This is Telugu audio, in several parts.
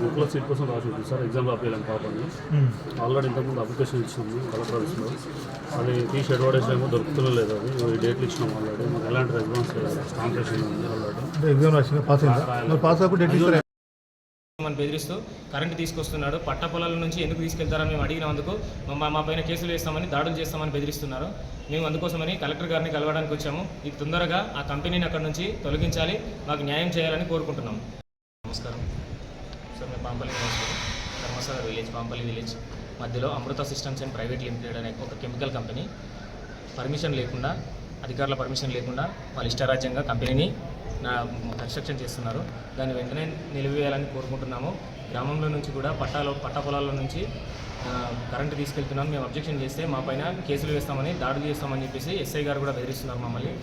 బుక్లో సీట్ కోసం రాసి ఉంటుంది సార్ ఎగ్జామ్ రాపియాలని పాపని ఆల్రెడీ ఇంతకుముందు అప్లికేషన్ ఇచ్చినాము కలెక్టర్ ఆఫీస్లో అది తీసి అడ్వర్టైజ్ ఏమో దొరుకుతలేదు అది. ఈ డేట్లు ఇచ్చినాం ఆల్రెడీ. మాకు ఎలాంటి రెస్పాన్స్ ఉంది ఆల్రెడీ. ఎగ్జామ్ పాస్ పాస్ ఇస్తారా? మనం బెదిరిస్తూ కరెంటు తీసుకొస్తున్నాడు. పట్ట పొలాల నుంచి ఎందుకు తీసుకెళ్తారని మేము అడిగినందుకు మా మా పైన కేసులు వేస్తామని దాడులు చేస్తామని బెదిరిస్తున్నారు. మేము అందుకోసమని కలెక్టర్ గారిని కలవడానికి వచ్చాము. ఇది తొందరగా ఆ కంపెనీని అక్కడ నుంచి తొలగించాలి. మాకు న్యాయం చేయాలని కోరుకుంటున్నాం. నమస్కారం. సార్ మేము పాంపల్లి ధర్మసాగర్ విలేజ్ పాంపల్లి విలేజ్ మధ్యలో Amrutha systems and private limited అనే ఒక కెమికల్ కంపెనీ పర్మిషన్ లేకుండా అధికారుల పర్మిషన్ లేకుండా వాళ్ళు ఇష్టారాజ్యంగా కంపెనీని నా కన్స్ట్రక్షన్ చేస్తున్నారు. దాన్ని వెంటనే నిలివేయాలని కోరుకుంటున్నాము. గ్రామంలో నుంచి కూడా పట్టాలో పట్ట పొలాల నుంచి కరెంటు తీసుకెళ్తున్నాం. మేము అబ్జెక్షన్ చేస్తే మా పైన కేసులు వేస్తామని దాడులు చేస్తామని చెప్పేసి ఎస్ఐ గారు కూడా బెదిరిస్తున్నారు మమ్మల్ని.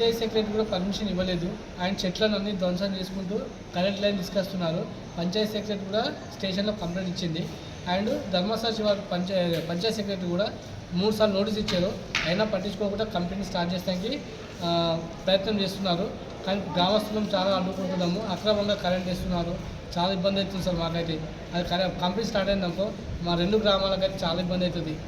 పంచాయతీ సెక్రటరీ కూడా పర్మిషన్ ఇవ్వలేదు. ఆయన చెట్లను అన్ని ధ్వంసం చేసుకుంటూ కరెంట్ లైన్ తీసుకొస్తున్నారు. పంచాయతీ సెక్రటరీ కూడా స్టేషన్లో కంప్లైంట్ ఇచ్చింది. అండ్ ధర్మస్థల శివారు పంచాయతీ పంచాయత్ సెక్రటరీ కూడా మూడు సార్లు నోటీస్ ఇచ్చారు. అయినా పట్టించుకోకుండా కంపెనీ స్టార్ట్ చేయడానికి ప్రయత్నం చేస్తున్నారు. కానీ గ్రామస్తులం చాలా అడ్డుకుంటున్నాము. అక్రమంగా కరెంట్ ఇస్తున్నారు చాలా ఇబ్బంది అవుతుంది సార్ మాకైతే. అది కరె- కంపెనీ స్టార్ట్ అయిందనుకో మా రెండు గ్రామాలకైతే చాలా ఇబ్బంది అవుతుంది.